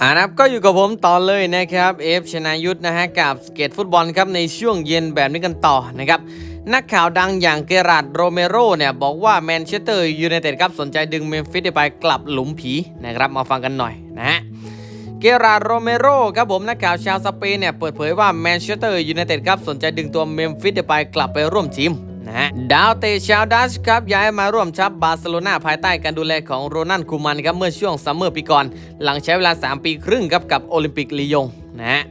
อ่านะครับก็อยู่กับผมต่อเลยนะครับเอฟชนายุทธนะฮะกับสเก็ตฟุตบอลครับในช่วงเย็นแบบนี้กันต่อนะครับนักข่าวดังอย่างเกราดโรเมโรเนี่ยบอกว่าแมนเชสเตอร์ยูไนเต็ดครับสนใจดึงเมมฟิสไปกลับหลุมผีนะครับมาฟังกันหน่อยนะฮะเกราดโรเมโรครับผมนักข่าวชาวสเปนเนี่ยเปิดเผยว่าแมนเชสเตอร์ยูไนเต็ดครับสนใจดึงตัวเมมฟิสไปกลับไปร่วมทีม นะฮะดาวเตะชาวดัชครับย้ายมาร่วมทัพบาร์เซโลนาภายใต้การดูแลของโรนัลคูมันครับเมื่อช่วงซัมเมอร์ปีก่อน หลังใช้เวลา 3 ปีครึ่งครับกับโอลิมปิกลียงนะฮะ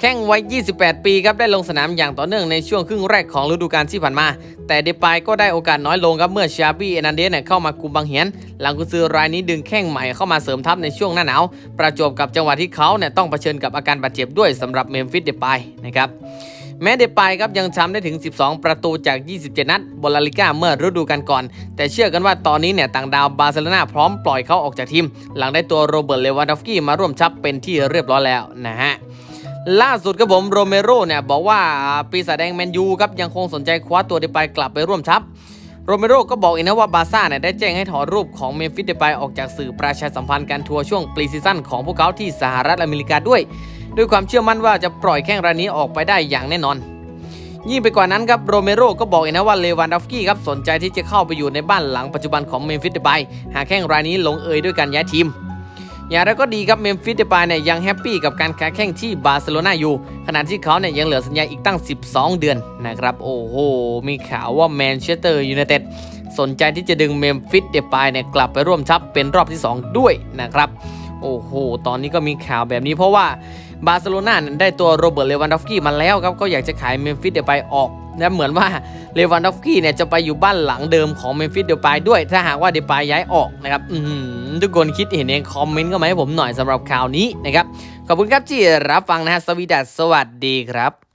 แข่งวัย 28 ปีครับได้ลงสนามอย่างต่อเนื่องในช่วงครึ่งแรกของฤดูกาลที่ผ่านมา แต่เดปายก็ได้โอกาสน้อยลงครับเมื่อชาบี้เอนันเดสเนี่ยเข้ามาคุมบางเหียน หลังกุซือรายนี้ดึงแข้งใหม่เข้ามาเสริมทัพในช่วงหน้าหนาว ประจวบกับจังหวะที่เขาเนี่ยต้องเผชิญกับอาการบาดเจ็บด้วยสำหรับเมมฟิสเดปายนะครับ แม้เดปายครับยังทำได้ถึง 12 ประตูจาก 27 นัดบนลาลิก้าเมื่อฤดูกาลก่อน แต่เชื่อกันว่าตอนนี้เนี่ยต่างดาวบาร์เซโลนาพร้อมปล่อยเขาออกจากทีม หลังได้ตัวโรเบิร์ตเลวานดอฟสกี้มาร่วมชับเป็นที่เรียบร้อยแล้วนะฮะล่าสุดครับผมโรเมโรเนี่ยบอกว่าปีศาจแดงแมนยูครับยังคงสนใจคว้าตัวเดปายกลับไปร่วมทัพโรเมโรก็บอกอีกนะว่าบาซ่าเนี่ยได้แจ้งให้ถอดรูปของเมมฟิสเดปายออกจากสื่อประชาสัมพันธ์การทัวร์ช่วงปรีซีซั่นของพวกเขาที่สหรัฐอเมริกาด้วย ด้วยความเชื่อมั่นว่าจะปล่อยแข้งรายนี้ออกไปได้อย่างแน่นอน ยิ่งไปกว่านั้นครับโรเมโรก็บอกอีกนะว่าเลวานดอฟสกี้ครับสนใจที่จะเข้าไปอยู่ในบ้านหลังปัจจุบันของเมมฟิสเดปายหากแข้งรายนี้ลงเอยด้วยการย้ายทีมอย่างไรก็ดีครับเมมฟิสเดปายเนี่ยยังแฮปปี้กับการค้าแข่งที่บาร์เซโลนาอยู่ ขณะที่เขาเนี่ยยังเหลือสัญญาอีกตั้ง 12 เดือนนะครับ โอ้โห มีข่าวว่าแมนเชสเตอร์ยูไนเต็ดสนใจที่จะดึงเมมฟิสเดปายเนี่ยกลับไปร่วมทัพเป็นรอบที่ 2 ด้วยนะครับ โอ้โห ตอนนี้ก็มีข่าวแบบนี้เพราะว่าบาร์เซโลนาได้ตัวโรเบิร์ตเลวันดอฟสกี้มาแล้วครับ ก็อยากจะขายเมมฟิสเดปายออกและเหมือนว่าเลวันดอฟสกี้เนี่ยจะไปอยู่บ้านหลังเดิมของเมมฟิสเดปายด้วย ถ้าหากว่าเดปายย้ายออกนะครับทุกคนคิดเห็นเองคอมเมนต์ก็มาให้ผมหน่อยสำหรับข่าวนี้นะครับ ขอบคุณครับที่รับฟังนะฮะสวีดัสสวัสดีครับ